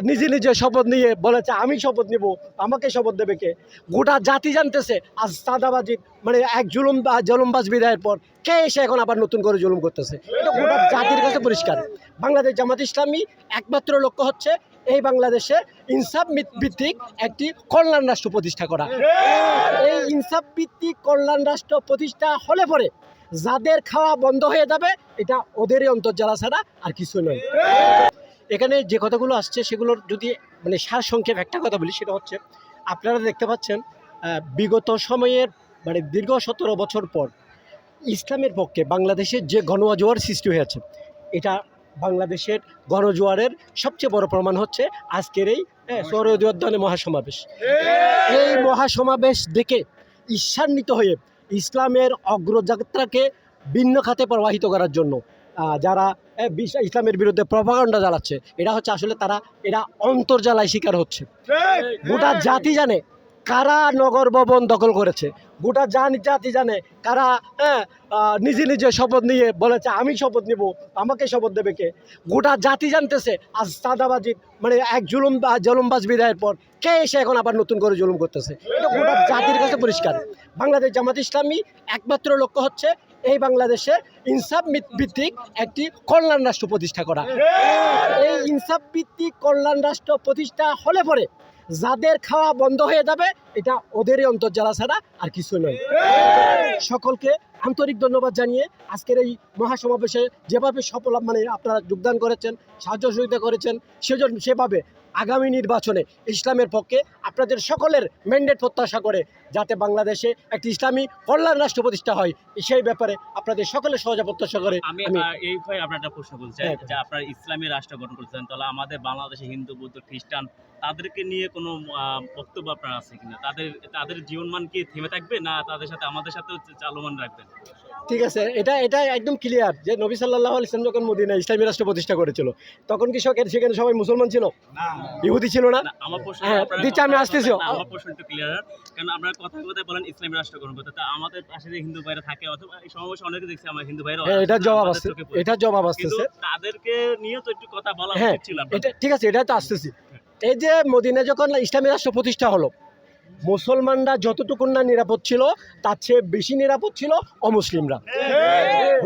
নিজে নিজে শপথ নিয়ে বলেছে, আমি শপথ নিব, আমাকে শপথ দেবে কে? গোটা জাতি জানতেছে, আজ সাদাবাজি মানে এক জুলুম জুলুমবাজ বিদায়ের পর কে এসে এখন আবার নতুন করে জুলুম করতেছে? এটা গোটা জাতির কাছে পরিষ্কার। বাংলাদেশ জামাত ইসলামী একমাত্র লক্ষ্য হচ্ছে, এই বাংলাদেশে ইনসাফ ভিত- ভিত্তিক একটি কল্যাণ রাষ্ট্র প্রতিষ্ঠা করা। এই ইনসাফ ভিত্তিক কল্যাণ রাষ্ট্র প্রতিষ্ঠা হলে পরে যাদের খাওয়া বন্ধ হয়ে যাবে, এটা ওদেরই অন্তর্জালা ছাড়া আর কিছু নয়। এখানে যে কথাগুলো আসছে সেগুলোর যদি মানে সার সংক্ষেপ একটা কথা বলি সেটা হচ্ছে আপনারা দেখতে পাচ্ছেন বিগত সময়ের মানে দীর্ঘ সতেরো বছর পর ইসলামের পক্ষে বাংলাদেশে যে গণজোয়ার সৃষ্টি হয়েছে এটা বাংলাদেশের গণজোয়ারের সবচেয়ে বড় প্রমাণ হচ্ছে আজকের এই সৌরদী উদ্যানে মহাসমাবেশ। এই মহাসমাবেশ দেখে ঈর্ষান্বিত হয়ে ইসলামের অগ্রযাত্রাকে ভিন্ন খাতে প্রবাহিত করার জন্য যারা আহ, বিশ- ইসলামের বিরুদ্ধে প্রভাকাণ্ডা জ্বালাচ্ছে এটা হচ্ছে আসলে তারা এরা অন্তর্জালায় শিকার হচ্ছে। গোটা জাতি জানে কারা নগর ভবন দখল করেছে গোটা জান জাতি জানে কারা হ্যাঁ নিজে নিজে শপথ নিয়ে বলেছে আমি শপথ নিব আমাকে শপথ দেবে কে? গোটা জাতি জানতেছে আজ সাদাবাজি মানে এক জুলুম জুলুমবাজ বিদায়ের পর কে এসে এখন আবার নতুন করে জুলুম করতেছে? এটা গোটা জাতির কাছে পরিষ্কার। বাংলাদেশ জামাত ইসলামী একমাত্র লক্ষ্য হচ্ছে এই বাংলাদেশে ইনসাফ ভিত্তিক একটি কল্যাণ রাষ্ট্র প্রতিষ্ঠা করা। এই ইনসাফ ভিত্তিক কল্যাণ রাষ্ট্র প্রতিষ্ঠা হলে পরে যাদের খাওয়া বন্ধ হয়ে যাবে, এটা ওদেরই অন্তর্জালা ছাড়া আর কিছু নয়। সকলকে আন্তরিক ধন্যবাদ জানিয়ে আজকের এই মহাসমাবেশে যেভাবে সফল মানে আপনারা যোগদান করেছেন সাহায্য সহযোগিতা করেছেন সেজন্য সেভাবে আগামী নির্বাচনে ইসলামের পক্ষে আপনাদের সকলের ম্যান্ডেট প্রত্যাশা করে যাতে বাংলাদেশে একটি ইসলামী কল্যাণ রাষ্ট্র প্রতিষ্ঠা হয় সেই ব্যাপারে আপনাদের সকলের সহজে প্রত্যাশা করে আমি এই ভাই আপনার একটা প্রশ্ন বলতে চাই হ্যাঁ। যে আপনার ইসলামী রাষ্ট্র গঠন করছেন তাহলে আমাদের বাংলাদেশে হিন্দু বৌদ্ধ খ্রিস্টান তাদেরকে নিয়ে কোনো বক্তব্য আপনার আছে কিনা তাদের তাদের জীবনমান কি থেমে থাকবে না তাদের সাথে আমাদের সাথেও চালমান রাখবেন ঠিক আছে এটা এটা একদম ক্লিয়ার যে নবী সাল্লাহ আলিয়াম যখন মদিনা ইসলামী রাষ্ট্র প্রতিষ্ঠা করেছিল তখন কি সকের সেখানে সবাই মুসলমান ছিল? ইহুদি ছিল না? না, হ্যাঁ, দিচ্ছি, আমি আসতেছি। আমার প্রশ্ন ক্লিয়ার কারণ আপনারা কথা কথা বলেন ইসলামী রাষ্ট্র গঠন করতে। আমাদের পাশে যে হিন্দু ভাইরা থাকে অথবা এই সমাবেশে অনেকে দেখছি আমার হিন্দু ভাইরা হ্যাঁ জবাব আসছে জবাব আসতেছে। তাদেরকে নিয়ে তো একটু কথা বলা হ্যাঁ। এটা ঠিক আছে এটা তো আসতেছি। এই যে মদিনা যখন ইসলামী রাষ্ট্র প্রতিষ্ঠা হলো মুসলমানরা যতটুকু না নিরাপদ ছিল তার চেয়ে বেশি নিরাপদ ছিল অমুসলিমরা।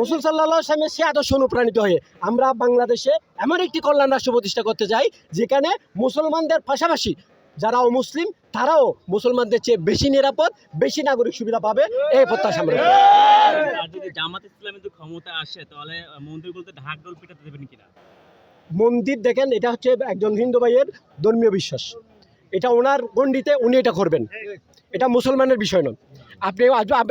রসুল সাল্লাহ আসলামের সে আদর্শ অনুপ্রাণিত হয়ে আমরা বাংলাদেশে এমন একটি কল্যাণ রাষ্ট্র প্রতিষ্ঠা করতে চাই যেখানে মুসলমানদের পাশাপাশি যারা অমুসলিম তারাও মুসলমানদের চেয়ে বেশি নিরাপদ বেশি নাগরিক সুবিধা পাবে এই প্রত্যাশা আমরা যদি জামাত ইসলাম যদি ক্ষমতা আসে তাহলে মন্দিরগুলোতে ঢাক ডোল পিটাতে দেবেন কিনা? মন্দির দেখেন এটা হচ্ছে একজন হিন্দু ভাইয়ের ধর্মীয় বিশ্বাস। এটা ওনার গণ্ডিতে উনি এটা করবেন। এটা মুসলমানের বিষয় নয়। আপনি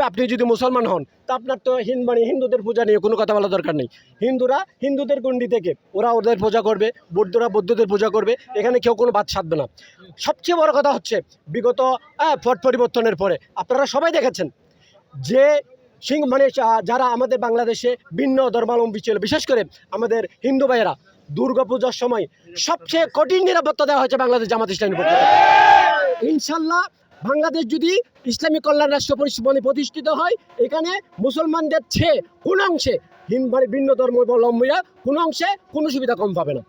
আপনি যদি মুসলমান হন, তা আপনার তো মানে হিন্দুদের পূজা নিয়ে কোনো কথা বলা দরকার নেই। হিন্দুরা, হিন্দুদের গণ্ডি থেকে ওরা ওদের পূজা করবে, বৌদ্ধরা বৌদ্ধদের পূজা করবে, এখানে কেউ কোনো বাদ সাধবে না। সবচেয়ে বড় কথা হচ্ছে, বিগত পট পরিবর্তনের পরে, আপনারা সবাই দেখেছেন যে সিং মানে যারা আমাদের বাংলাদেশে ভিন্ন ধর্মাবলম্বী ছিল, বিশেষ করে আমাদের হিন্দু ভাইয়েরা দুর্গাপূজার সময় সবচেয়ে কঠিন নিরাপত্তা দেওয়া হয়েছে বাংলাদেশ জামাত ইসলামী পক্ষ। ইনশাল্লাহ বাংলাদেশ যদি ইসলামী কল্যাণ রাষ্ট্র পরিষ- মানে প্রতিষ্ঠিত হয়, এখানে মুসলমানদের চেয়ে কোন অংশে মানে ভিন্ন ধর্মাবলম্বীরা কোন অংশে কোনো সুবিধা কম পাবে না